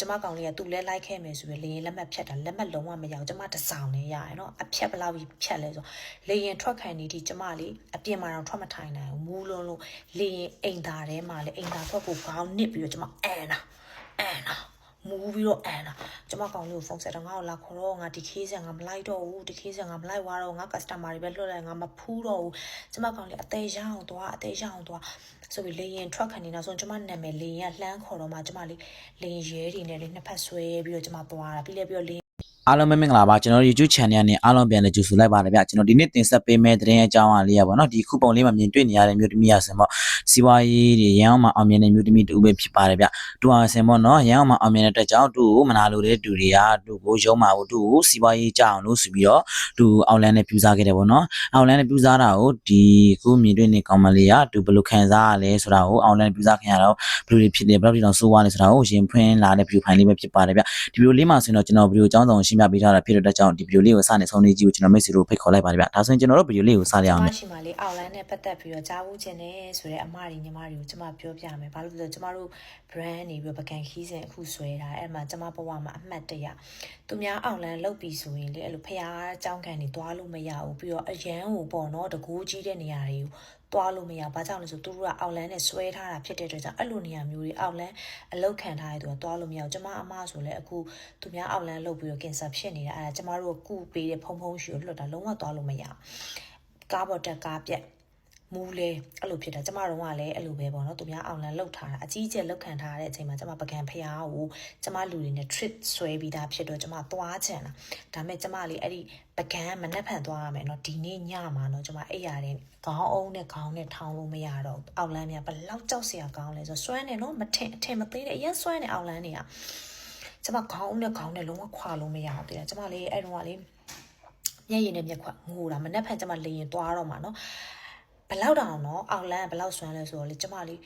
ကျမကောင်လေးကသူ့လဲလိုက်ခဲ့မယ်ဆိုပြီးလေရင်လက်မှတ်ဖြတ်တာလက်မှတ်လုံးဝမရအောင်ကျမတစောင်းနေရရယ်နော်အဖြတ်ဘယ်လောက်ကြီးဖြတ်လဲဆိုလေရင်ထွက်ခံနေဒီကျမလေးအပြင်မှာတော့ထွက်မထိုင်နိုင်ဘူးမူးလုံးလုံးလေရင်အိမ်သားထဲမှာလေအိမ်သားထွက်ကိုခေါင်းနစ်ပြီးတော့ကျမအန်နာအန်နာ မူးပြီးတော့အန်နာကျမကောင်လေးကိုဖုန်းဆက်တော့ငါ့ကိုလာခေါ်တော့ငါဒီခေးစံငါမလိုက်တော့ဘူးဒီခေးစံငါမလိုက်သွားတော့ငါ customer တွေပဲလွတ်လိုက်ငါမဖူးတော့ဘူးကျမကောင်လေးအသေးရအောင်သွားအသေးရအောင်သွားဆိုပြီးလေရင်ထွက်ခံနေတော့ဆိုကျမနာမည်လေရင်ကလှမ်းခေါ်တော့မှကျမလေးလေရင်ရဲတွေနဲ့လေနှစ်ဖက်ဆွဲပြီးတော့ကျမသွားတာပြီးလဲပြီးတော့လေ အားလုံးပဲမင်္ဂလာပါကျွန်တော်တို့ YouTube channel နဲ့အားလုံးပြန်လည်ကြိုဆိုလိုက်ပါတယ်ဗျကျွန်တော်ဒီနေ့တင်ဆက်ပေးမယ့်သတင်းအကြောင်းအလေးရပါတော့ဒီခုပုံလေးမှာမြင်တွေ့နေရတဲ့မြို့သမီးရဆင်ပေါ့စီးပွားရေးတွေရန်အောင်မှာအောင်မြင်တဲ့မြို့သမီးတူပဲဖြစ်ပါတယ်ဗျတူအောင်ဆင်ပေါ့နော်ရန်အောင်မှာအောင်မြင်တဲ့အတွက်ကြောင့်သူ့ကိုမနာလိုတဲ့သူတွေကသူ့ကိုရုံးမှာကိုသူ့ကိုစီးပွားရေးကြအောင်လို့ဆိုပြီးတော့သူအောက်လန်းနဲ့ပြူစားခဲ့တယ်ပေါ့နော်အောက်လန်းနဲ့ပြူစားတာကိုဒီခုမြင်တွေ့နေကောင်မလေးကသူဘယ်လိုခံစားရလဲဆိုတာကိုအောက်လန်းပြူစားခင်ရတော့ဘယ်လိုဖြစ်လဲဘယ်လောက်ထိတောင်ဆိုးသွားလဲဆိုတာကိုရင်ဖွင့်လာတဲ့ဗီဒီယိုဖိုင်လေးပဲဖြစ်ပါတယ်ဗျဒီဗီဒီယိုလေးမှာဆိုရင်တော့ကျွန်တော်ဗီဒီယိုအကြောင်းဆောင်ရှရှင်းပြပေးထားတာဖြစ်တဲ့အတွက်ကြောင့်ဒီဗီဒီယိုလေးကိုစနေဆုံးလေးကြီးကိုကျွန်တော်မိတ်ဆွေတို့ဖိတ်ခေါ်လိုက်ပါတယ်ဗျဒါဆိုရင်ကျွန်တော်တို့ဗီဒီယိုလေးကိုစလိုက်အောင်ပါရှင်ပါလေးအောက်လိုင်းနဲ့ပတ်သက်ပြီးတော့ကြားဖို့ခြင်းနဲ့ဆိုတဲ့အမတွေညီမတွေကိုကျွန်မပြောပြမယ်ဘာလို့လဲဆိုတော့ကျွန်မတို့ brand နေပြီးတော့ပကံခီးစဉ်အခုဆွဲတာအဲ့မှာကျွန်မဘဝမှာအမှတ်တရသူများအောက်လိုင်းလောက်ပြီဆိုရင်လေအဲ့လိုဖျားအကြောင်းခံနေသွားလို့မရဘူးပြီးတော့အရန်ဟိုပေါ့နော်တကူးကြီးတဲ့နေရာတွေကို သွားလို့မရဘာကြောင့်လဲဆိုသူတို့ကအောက်လန်းနဲ့ဆွဲထားတာဖြစ်တဲ့အတွက်ကြောင့်အဲ့လိုနေရာမျိုးတွေအောက်လန်းအလုတ်ခံထားရတဲ့သူကသွားလို့မရဘူးကျမအမဆိုလဲအခုသူများအောက်လန်းလုတ်ပြီးတော့ကင်ဆာဖြစ်နေတာအဲ့ဒါကျမတို့ကကုပေးတဲ့ဖုံဖုံရှိကိုလွတ်တာလုံးဝသွားလို့မရဘူးကားပေါ်တက်ကားပြက် မူးလဲအဲ့လိုဖြစ်တာကျမတို့ကလည်းအဲ့လိုပဲပေါ့နော်သူများအောင်လန်လောက်ထားတာအကြီးကျယ်လောက်ခံထားရတဲ့အချိန်မှာကျမပကံဖျားကိုကျမလူတွေနဲ့ trip ဆွဲပြီးသားဖြစ်တော့ကျမသွားချင်တာဒါပေမဲ့ကျမလေးအဲ့ဒီပကံမနှက်ဖန်သွားရမယ်နော်ဒီနေ့ညမှာနော်ကျမအဲ့ရတဲ့ခေါင်းအုံးနဲ့ခေါင်းနဲ့ထောင်းလို့မရတော့ဘူးအောက်လန်းများဘယ်လောက်ကြောက်စရာကောင်းလဲဆိုတော့ဆွဲနေနော်မထင်အထင်မသေးတဲ့အရင်ဆွဲနေအောက်လန်းတွေကကျမခေါင်းနဲ့ခေါင်းနဲ့လုံးဝခွာလို့မရဘူးတဲ့ကျမလေးအဲ့တော့ကလေမျက်ရည်နဲ့မျက်ခွက်ငိုတာမနှက်ဖက်ကျမလေရင်သွားတော့မှာနော်ဘ လောက်တောင်နော်အောက်လန်းကဘလောက်ဆွမ်းလဲဆိုတော့လေကျမလေး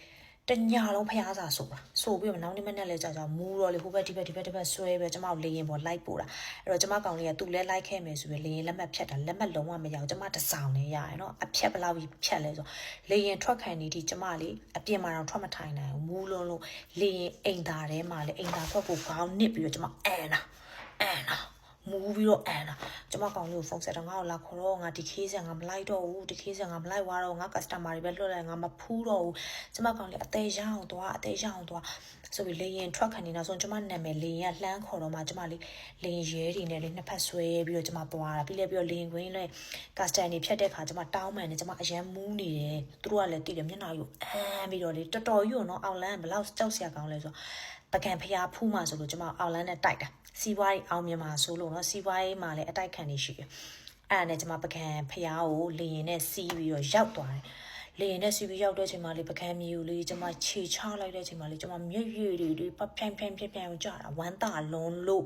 တညာလုံးဖျားစာဆိုတာဆိုပြီးတော့နောက်နေ့မနေ့လဲကြာကြာမူးတော့လေဟိုဘက်ဒီဘက်ဒီဘက်ဒီဘက်ဆွဲပဲကျမကိုလေရင်ပေါ်လိုက်ပို့တာအဲ့တော့ကျမကောင်လေးကသူ့လဲလိုက်ခဲ့မယ်ဆိုပြီးလေရင်လက်မှတ်ဖြတ်တာလက်မှတ်လုံးဝမရအောင်ကျမတစောင်းနေရရယ်နော်အဖြတ်ဘလောက်ကြီးဖြတ်လဲဆိုလေရင်ထွက်ခံနေဒီကျမလေးအပြင်မှာတော့ထွက်မထိုင်နိုင်ဘူးမူးလုံးလုံးလေရင်အိမ်သားထဲမှာလေအိမ်သားထွက်ကိုခေါင်းနစ်ပြီးတော့ကျမအန်နာအန်နာ မူးပြီးတော့အန်တာကျမကောင်လေးကိုဖုန်းဆက်တော့ငါ့ကိုလာခေါ်တော့ငါဒီခေးစံငါမလိုက်တော့ဘူးဒီခေးစံငါမလိုက်သွားတော့ငါ customer တွေပဲလွတ်လိုက်ငါမဖူးတော့ဘူးကျမကောင်လေးအသေးရအောင်သွားအသေးရအောင်သွားဆိုပြီးလေရင်ထွက်ခံနေတော့ဆိုကျမနာမည်လေရင်ကလှမ်းခေါ်တော့မှကျမလေးလေရင်ရဲတွေနဲ့လေနှစ်ဖက်ဆွဲပြီးတော့ကျမသွားတာပြီးလဲပြီးတော့လေရင်ကွင်းလဲ customer တွေဖြတ်တဲ့ခါကျမတောင်းမှန်နေကျမအရန်မူးနေတယ်သူတို့ကလည်းတည်တယ်မျက်နှာကိုအမ်းပြီးတော့လေတော်တော်ကြီးရောနော်အောက်လန်းဘယ်လောက်ကြောက်စရာကောင်းလဲဆိုတော့ပကံဖျားဖူးမှဆိုလို့ကျွန်မအောက်လန်းနဲ့တိုက်တာစီးပွားရေးအောင်မြင်မှာဆိုလို့နော်စီးပွားရေးမှာလည်းအတိုက်ခံနေရှိတယ်အဲ့ဒါနဲ့ကျွန်မပကံဖျားကိုလေရင်နဲ့စီးပြီးတော့ရောက်သွားတယ်လေရင်နဲ့စီးပြီးရောက်တဲ့အချိန်မှာလေပကံမျိုးလေးကျွန်မခြေချလိုက်တဲ့အချိန်မှာလေကျွန်မမျက်ရည်တွေတွေပဖြိုင်ဖြိုင်ဖြိုင်ဖြိုင်ကိုကြာတာဝမ်းသာလုံးလို့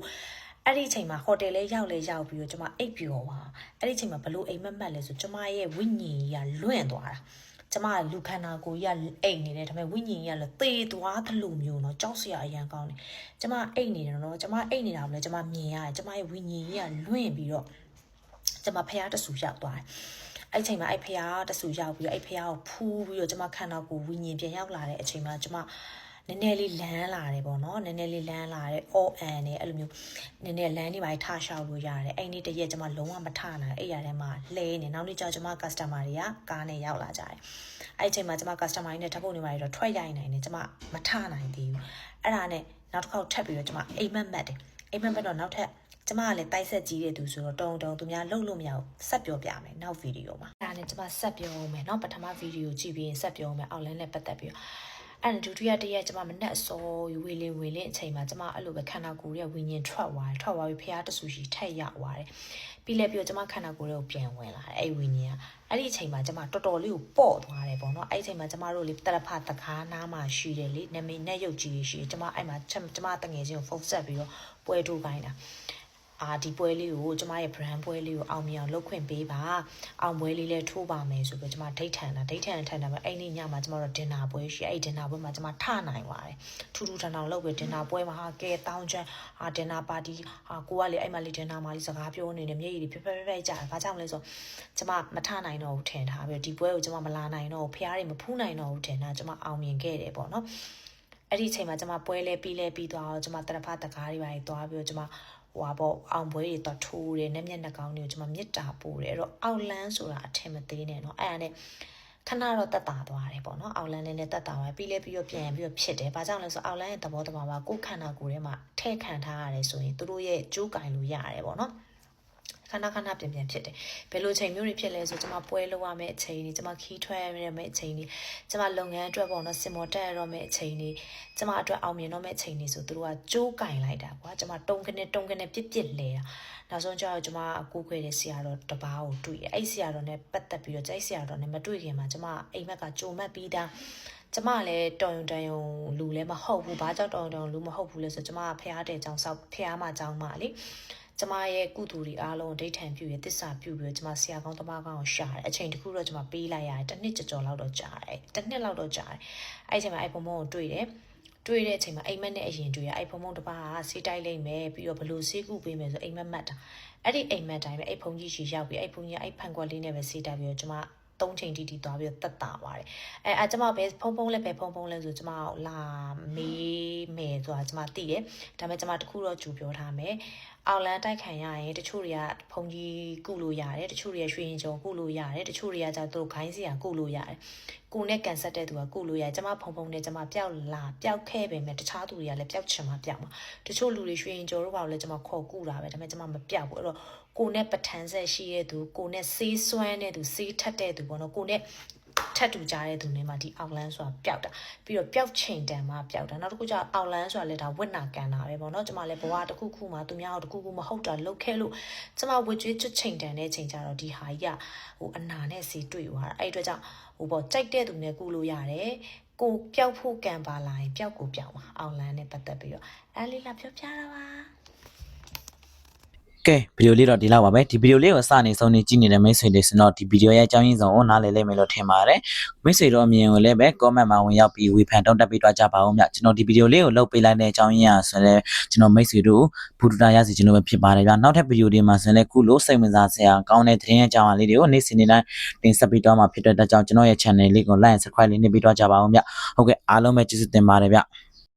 အဲ့ဒီချိန်မှာဟိုတယ်လေးရောက်လေရောက်ပြီးတော့ကျွန်မအိပ်ပျော်ပါအဲ့ဒီချိန်မှာဘလို့အိမ်မက်မက်လဲဆိုကျွန်မရဲ့ဝိညာဉ်ကြီးကလွင့်သွားတာ ကျမကလူခန္ဓာကိုယ်ကြီးကအိတ်နေတယ်ဒါပေမဲ့ဝိညာဉ်ကြီးကလည်းသေသွားသလိုမျိုးเนาะကြောက်စရာအရန်ကောင်းတယ်ကျမအိတ်နေတယ်เนาะကျမအိတ်နေတာကိုလည်းကျမမြင်ရတယ်ကျမရဲ့ဝိညာဉ်ကြီးကလွင့်ပြီးတော့ကျမဖះတဆူရောက်သွားတယ်အဲ့ချိန်မှာအဲ့ဖះတဆူရောက်ပြီးတော့အဲ့ဖះကိုဖူးပြီးတော့ကျမခန္ဓာကိုယ်ဝိညာဉ်ပြန်ရောက်လာတဲ့အချိန်မှာကျမ နည်းနည်းလေးလန်းလာတယ်ပေါ့နော်နည်းနည်းလေးလန်းလာတယ်အော်အန်နဲ့အဲ့လိုမျိုးနည်းနည်းလန်းနေပါထရှောက်လို့ရတယ်အဲ့နေ့တရက်ကျမလုံးဝမထနိုင်အဲ့ရထဲမှာလဲနေနောက်နေ့ကျကျမ customer တွေကကားနဲ့ရောက်လာကြတယ်အဲ့အချိန်မှာကျမ customer တွေနဲ့ထပ်ဖို့နေပါရတော့ထွက်ရိုက်နိုင်တယ်ကျမမထနိုင်သေးဘူးအဲ့ဒါနဲ့နောက်တစ်ခေါက်ထပ်ပြီးတော့ကျမအိမ်မက်မက်တယ်အိမ်မက်မက်တော့နောက်ထပ်ကျမကလည်းတိုက်ဆက်ကြီးတဲ့သူဆိုတော့တုံတုံသူများလှုပ်လို့မရဘူးဆက်ပြောပြမယ်နောက်ဗီဒီယိုမှာအဲ့ဒါနဲ့ကျမဆက်ပြောမယ်เนาะပထမဗီဒီယိုကြည့်ပြီးရင်ဆက်ပြောမယ်အောက်လင်းနဲ့ပတ်သက်ပြီးတော့ အဲ့ဒါဒုတိယတစ်ရက်ကျမမနဲ့အစောဝေလင်းဝေလင်းအချိန်မှာကျမအဲ့လိုပဲခန္ဓာကိုယ်ရဲ့ဝิญဉ်ထွက်သွားတယ်ထွက်သွားပြီးဖះတဆူရှိထက်ရောက်သွားတယ်ပြီးလဲပြီးတော့ကျမခန္ဓာကိုယ်ရဲ့ပြန်ဝင်လာတယ်အဲ့ဝิญဉ်ကအဲ့ဒီအချိန်မှာကျမတော်တော်လေးကိုပေါ့သွားတယ်ပေါ့နော်အဲ့ဒီအချိန်မှာကျမတို့လေတရဖတကားနားမှာရှိတယ်လေနမေနဲ့ရုပ်ကြီးရှိတယ်ကျမအဲ့မှာကျမတငယ်ချင်းကိုဖုန်းဆက်ပြီးတော့ပွဲထိုးခိုင်းတာ အာဒီပွဲလေးကိုကျမရဲ့ brand ပွဲလေးကိုအောင်မြင်အောင်လုပ်ခွင့်ပေးပါအောင်ပွဲလေးလည်းထိုးပါမယ်ဆိုပြီးကျမဒိတ်ထန်တာဒိတ်ထန်ထန်တာပဲအဲ့ဒီညမှာကျမတို့ဒင်နာပွဲရှိအဲ့ဒီဒင်နာပွဲမှာကျမထနိုင်ပါတယ်ထူးထူးထန်ထန်လုပ်ပြီးဒင်နာပွဲမှာဟာကဲတောင်းချမ်းဟာဒင်နာပါတီဟာကိုကလေအဲ့မှာလေဒင်နာမှာလေးစကားပြောနေတယ်မျက်ရည်တွေဖက်ဖက်ဖက်ဖက်ကြာတယ်ဘာကြောင့်လဲဆိုကျမမထနိုင်တော့ဘူးထင်ထားပြီးဒီပွဲကိုကျမမလာနိုင်တော့ဘူးဖះတွေမဖူးနိုင်တော့ဘူးထင်တာကျမအောင်မြင်ခဲ့တယ်ပေါ့နော်အဲ့ဒီအချိန်မှာကျမပွဲလဲပြီးလဲပြီးသွားတော့ကျမတရဖတကားတွေပါသွားပြီးတော့ကျမ ဟိုပါပေါ့အောင်ပွဲတွေတော့ထိုးတယ်နဲ့မျက်နှာကောင်းတွေကိုကျမမြစ်တာပို့တယ်အဲ့တော့အောက်လန်းဆိုတာအထင်မသေးနဲ့เนาะအဲ့ဒါနဲ့ခဏတော့တက်တာသွားတယ်ပေါ့နော်အောက်လန်းနဲ့တက်တာသွားပြီးလဲပြီးတော့ပြန်ပြီးတော့ဖြစ်တယ်ဘာကြောင့်လဲဆိုအောက်လန်းရဲ့သဘောတဘာဝကိုယ်ခန္ဓာကိုယ်ထဲမှာထဲ့ခံထားရတယ်ဆိုရင်သူတို့ရဲ့ကြိုးကင်လို့ရတယ်ပေါ့နော် ခဏခဏပြန်ပြန်ဖြစ်တယ်ဘယ်လိုချိန်မျိုးတွေဖြစ်လဲဆိုကျမပွဲလုပ်ရမယ့်အချိန်တွေကျမခီးထွက်ရမယ့်အချိန်တွေကျမလုပ်ငန်းအတွက်ပေါ့နော်စင်မော်တက်ရတော့မယ့်အချိန်တွေကျမအတွက်အောင်မြင်တော့မယ့်အချိန်တွေဆိုသူတို့ကကြိုးကင်လိုက်တာကွာကျမတုံကနေတုံကနေပြစ်ပြစ်လဲတာနောက်ဆုံးကျတော့ကျမအကူခွေတဲ့ဆရာတော်တပားကိုတွေ့ရအဲ့ဆရာတော်နဲ့ပတ်သက်ပြီးတော့ကျိုက်ဆရာတော်နဲ့မတွေ့ခင်မှာကျမအိမ်မက်ကကြုံမှတ်ပြီးသားကျမလည်းတော်ရုံတန်ရုံလူလည်းမဟုတ်ဘူးဘာကြောင့်တော်ရုံတန်ရုံလူမဟုတ်ဘူးလဲဆိုကျမကဖះတဲ့ကြောင်ဆောက်ဖះမကြောင်မလေ ကျမရဲ့ကုသိုလ်တွေအားလုံးဒိဋ္ဌံပြုရတစ္ဆာပြုပြီးတော့ကျမဆရာကောင်းတမကောင်းကိုရှာတယ်အချိန်တစ်ခုတော့ကျမပေးလိုက်ရတယ်တစ်နှစ်ကြော်လောက်တော့ကြာတယ်တစ်နှစ်လောက်တော့ကြာတယ်အဲ့ဒီအချိန်မှာအဲ့ပုံပုံကိုတွေ့တယ်တွေ့တဲ့အချိန်မှာအိမ်မက်နဲ့အရင်တွေ့ရအဲ့ဖုံဖုံတစ်ပါးကဆေးတိုက်လိုက်မယ်ပြီးတော့ဘလို့ဆေးကုပေးမယ်ဆိုအိမ်မက်မတ်တာအဲ့ဒီအိမ်မက်တိုင်းပဲအဲ့ဖုံကြီးရှီရောက်ပြီးအဲ့ဖုံကြီးအဲ့ဖန်ကွက်လေးနဲ့ပဲဆေးတိုက်ပြီးတော့ကျမသုံးချိန်တီတီသွားပြီးတော့တက်တာပါတယ်အဲအဲကျမပဲဖုံဖုံလဲပဲဖုံဖုံလဲဆိုကျမလာမေးမယ်ဆိုတာကျမသိတယ်ဒါပေမဲ့ကျမတခုတော့ကြူပြောထားမယ် အောက်လန်းတိုက်ခံရရင်တချို့တွေကဖုန်ကြီးကုလို့ရတယ်တချို့တွေကရွှေရင်ကျော်ကုလို့ရတယ်တချို့တွေကကျတော့ခိုင်းစရာကုလို့ရတယ်ကိုနဲ့ကန်ဆက်တဲ့သူကကုလို့ရတယ်ကျမဖုံဖုံနဲ့ကျမပျောက်လာပျောက်ခဲ့ပေမဲ့တခြားသူတွေကလည်းပျောက်ချင်မှပျောက်မှာတချို့လူတွေရွှေရင်ကျော်တို့ဘာလို့လဲကျမခေါ်ကုတာပဲဒါပေမဲ့ကျမမပျောက်ဘူးအဲ့တော့ကိုနဲ့ပထန်းဆက်ရှိတဲ့သူကိုနဲ့ဆေးစွမ်းတဲ့သူဆေးထက်တဲ့သူပေါ့နော်ကိုနဲ့ ထပ်တူကြတဲ့သူတွေမှာဒီအောက်လန်းဆိုတာပျောက်တာပြီးတော့ပျောက်ချိန်တန်မှာပျောက်တာနောက်တစ်ခုကျတော့အောက်လန်းဆိုတာလည်းဒါဝစ်နာကန်တာပဲပေါ့နော်ကျမလည်းဘဝတစ်ခုခုမှာသူများတို့တစ်ခုခုမဟုတ်တာလုတ်ခဲလို့ကျမဝစ်ကျွေးချွတ်ချိန်တန်တဲ့ချိန်ကျတော့ဒီဟာကြီးကဟိုအနာနဲ့စီတွေ့သွားတာအဲ့ဒီအတွက်ကြောင့်ဟိုပေါ့ကြိုက်တဲ့သူနဲ့ကုလို့ရတယ်ကိုပျောက်ဖို့ကံပါလာရင်ပျောက်ကိုပျောက်မှာအောက်လန်းနဲ့ပတ်သက်ပြီးတော့အဲလေးလာပြောပြတာပါ ကဲဗီဒီယိုလေးတော့ဒီလောက်ပါပဲဒီဗီဒီယိုလေးကိုစနေဆုံးနေကြည့်နေတဲ့မိတ်ဆွေတွေဆိုတော့ဒီဗီဒီယိုရဲ့အကြောင်းရင်းစုံကိုနားလည်လိမ့်မယ်လို့ထင်ပါတယ်မိတ်ဆွေတို့အမြင်ကိုလည်းပဲ comment မှာဝင်ရောက်ပြီးဝေဖန်တုံးတက်ပေးသွားကြပါဦးမြကျွန်တော်ဒီဗီဒီယိုလေးကိုလုပ်ပေးလိုက်တဲ့အကြောင်းရင်းอ่ะဆိုတော့ကျွန်တော်မိတ်ဆွေတို့ဘူဒူတာရစီကျွန်တော်ပဲဖြစ်ပါတယ်ဗျနောက်ထပ်ဗီဒီယိုတွေမှာဆိုရင်ခုလိုစိတ်ဝင်စားစရာကောင်းတဲ့သတင်းအကြောင်းအရာလေးတွေကိုနေ့စဉ်နေ့တိုင်းတင်ဆက်ပေးတော့မှာဖြစ်တဲ့အတွက်ကြောင့်ကျွန်တော်ရဲ့ channel လေးကို like and subscribe လေးနှိပ်ပေးသွားကြပါဦးမြဟုတ်ကဲ့အားလုံးပဲကျေးဇူးတင်ပါတယ်ဗျ